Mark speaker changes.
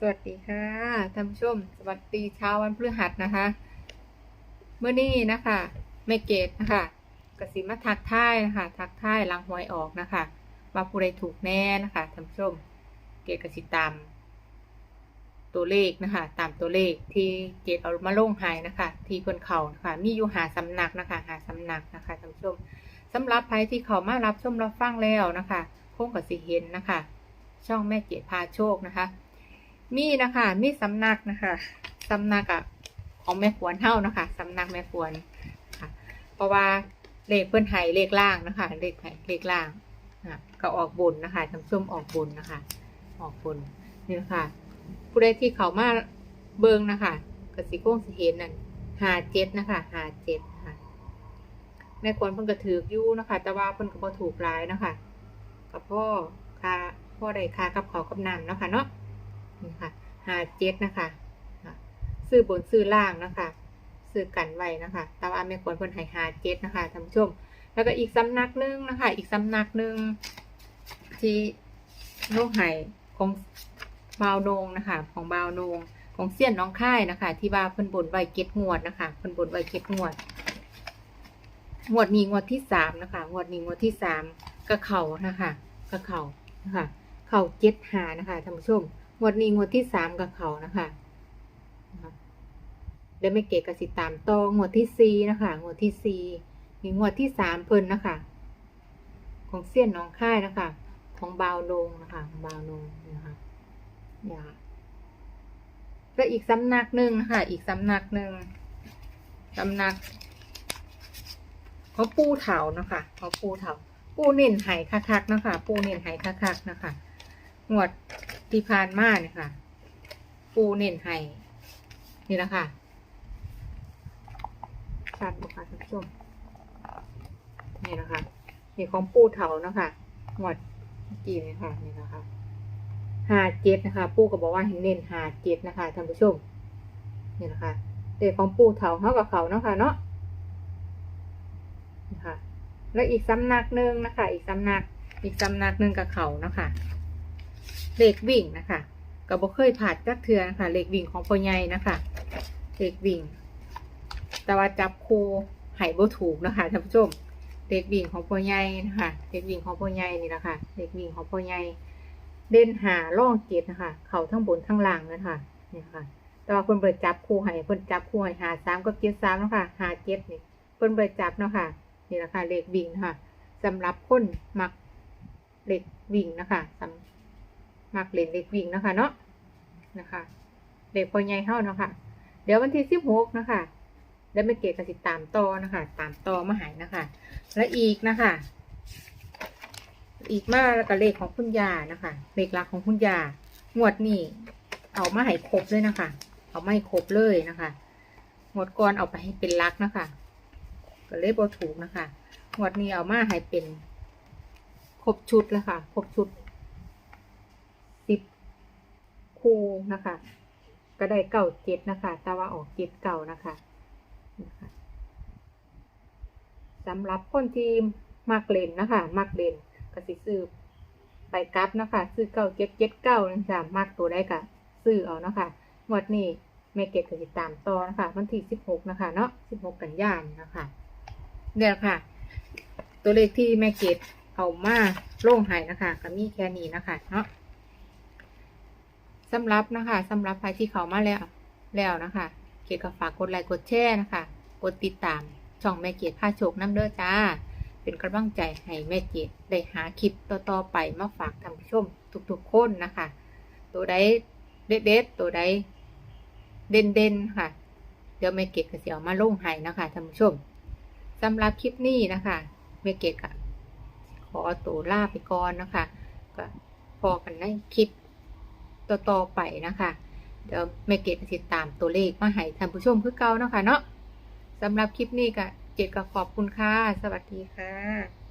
Speaker 1: สวัสดีค่ะท่านผู้ชม สวัสดีเช้าวันพฤหัสนะคะเมื่อนี้นะคะแม่เกดนะคะกสิมาทักทายนะคะทักทายลังหวยออกนะคะว่าผู้ใดถูกแน่นะคะท่านผู้ชม เกดกสิตามตัวเลขนะคะตามตัวเลขที่เกดเอามาลงหายนะคะ ที่เพิ่นเขานะคะมีอยู่หาสำนักนะคะหาสำนักนะคะท่านผู้ชมสำหรับใครที่เขามารับชมรับฟังแล้วนะคะคงกสิเห็นนะคะ ช่องแม่เกดพาโชคนะคะ มีนะคะมีสำนักนะคะสำนักอะของแม่ควรเท่านะคะสำนักแม่ควรค่ะ เพราะว่าเลขเพื่อนไทยเลขล่างนะคะ เลขไทยเลขล่างก็ออกบนนะคะทำส้มออกบนนะคะ ออกบนนี่นะคะผู้ใดที่เขามาเบิงนะคะกสิโก้งสิเห็นนั่นหาเจ็ดนะคะหาเจ็ดค่ะแม่ควรเพิ่นก็ถือยู่นะคะ แต่ว่าเพิ่นก็บ่ถูกร้ายนะคะกับพ่อค่าพ่อใดค่ากับเขากับนำนะคะเนาะ นี่ค่ะหาเจ็ดนะคะซื้อบนซื้อล่างนะคะซื้อกันไว้นะคะต่ว่าไม่ควรเพิ่นให้หาเจ็ดนะคะท่านผู้ชม แล้วก็อีกสำนักหนึงนะคะ อีกสำนักหนึ่งที่โลกไห้ของบาวโนงนะคะ ของบาวโนงของเสี้ยนน้องค่ายนะคะ ที่ว่าเพิ่นบนไว้เก็ดงวดนะคะเพิ่นบนไว้เก็ดงวดงวดนี้งวดที่สามนะคะงวดนี้งวดที่สามกระเข่านะคะกระเข่านะคะเข่าเจ็ดหานะคะท่านผู้ชม งวดนี้งวดที่สามกับเขานะคะนะคะเดี๋ยวไม่เกตกสิตามต่องวดที่สี่นะคะงวดที่สี่นี่งวดที่สามเพิ่นนะคะ ของเสี้ยนน้องค่ายนะคะ ของบาวโนงนะคะของบาวโนงนะคะอย่าแล้วอีกสำนักหนึ่งนะคะอีกสำนักหนึ่งสำนักของปูเถานะคะของปูเถาปูเน่นไหคักๆนะคะ ปูเน่นไหคักๆนะคะ งวดที่ผ่านมาเนี่ยค่ะ ปูเน้นให้นี่แหละค่ะชัดบุค่ะท่านผู้ชมนี่นะคะนี่ของปูเถานะคะงวดเมื่อกี้นี่ค่ะนี่นะคะหาเจ็ดนะคะ ปูก็บอกว่าให้เน้นหาเจ็ดนะคะท่านผู้ชมนี่นะคะเด็กของปูเถาเขากับเขาเนาะค่ะเนาะนะคะแล้วอีกสำนักหนึ่งนะคะ อีกสำนักอีกสำนักหนึ่งกับเขานะคะ เลขวิ่งนะคะก็บ่เคยผ่านจักเทือนะคะเลขวิ่งของพ่อใหญ่นะคะเลขวิ่ง แต่ว่าจับคู่ไห้บ่ถูกนะคะท่านผู้ชมเลขวิ่งของพ่อใหญ่นะคะเลขวิ่งของพ่อใหญ่นี่แหละค่ะเลขวิ่งของพ่อใหญ่เด่นหาล่องเจ็ดนะคะ เขาทั้งบนทั้งล่างนะคะนี่ค่ะ แต่ว่าเพิ่นเปิดจับคู่ให้เพิ่นจับคู่ให้หาสามกับเจ็ดสามนะคะหาเจ็ดนี่เพิ่นเปิดจับเนาะค่ะนี่แหละค่ะเลขวิ่งนะคะสำหรับคนมักเลขวิ่งนะคะสำ มักเล่นเล็กวิ่งนะคะเนาะนะคะเด็กพอใหญ่เท่าเนาะค่ะเดี๋ยววันที่สิบหกนะคะได้ไม่เกตกสิตามต่อนะคะ ตามต่อมาหายนะคะ และอีกนะคะ อีกมาแล้วก็เลขของคุณยานะคะเลขหลักของคุณยางวดนี้เอามาให้ครบเลยนะคะ เอาไมาให้ครบเลยนะคะงวดก่อนเอาไปให้เป็นลักนะคะ ก็เลยบถูกนะคะงวดนี้เอามาให้เป็นครบชุดแล้วค่ะ ครบชุด คู่นะคะ ก็ได้เก่าเจ็ดนะคะแต่ว่าออกเจ็ดเก่านะคะนะคะสำหรับคนที่มักเล่นนะคะ มักเล่นก็สิซื้อไปกลับนะคะ ซื้อเก่าเจ็ดเจ็ดเก้านะจะมักตัวได้ก็ซื้อเอานะคะงวดนี้แม่เก็บก็ติดตามต่อนะคะวันที่สิบหกนะคะเนาะสิบหกกันยานนะคะเนี่ยค่ะ ตัวเลขที่แม่เก็บเอามาโล่งหายนะคะ ก็มีแค่นี้นะคะเนาะ สำหรับนะคะสำหรับใครที่เขามาแล้วแล้วนะคะเกียรติฝากกดไลค์กดแชร์นะคะ กดติดตามช่องแม่เกียรติพาโชคน้ำเด้อจ้า เป็นกำลังใจให้แม่เกียรติได้หาคลิปต่อๆไปมาฝากท่านผู้ชมทุกๆคนนะคะ ตัวใดเด็ดๆตัวใดเด่นๆค่ะ เดี๋ยวแม่เกดก็จะเอามาลงให้นะคะท่านผู้ชมสำหรับคลิปนี้นะคะแม่เกดก็ขอตัวลาไปก่อนนะคะก็พอกันในคลิป ต่อๆไปนะคะเดี๋ยวแม่เกดติดตามตัวเลขมาให้ท่านผู้ชมคือเก่าเนาะคะเนาะสำหรับคลิปนี้ก็เกดก็ขอบคุณค่ะ สวัสดีค่ะ